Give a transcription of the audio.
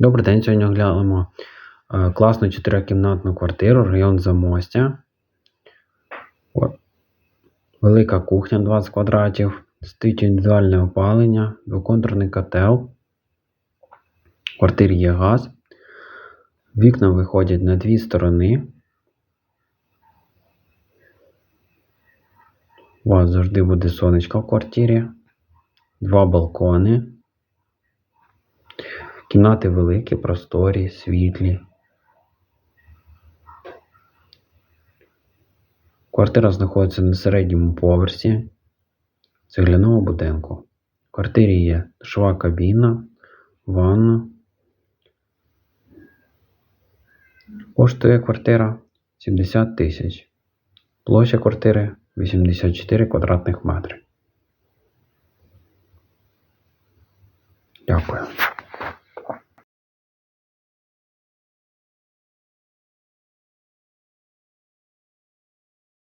Добрий день. Сьогодні оглянемо е, класну чотирикімнатну квартиру, район Замостя. Велика кухня 20 квадратів, стоїть індивідуальне опалення, двоконтурний котел. В квартирі є газ. Вікна виходять на дві сторони. У вас завжди буде сонечко в квартирі. Два балкони. Кімнати великі, просторі, світлі. Квартира знаходиться на середньому поверсі цегляного будинку. В квартирі є душова кабіна, ванна. Коштує квартира 70 тисяч. Площа квартири 84 квадратних метри. Дякую.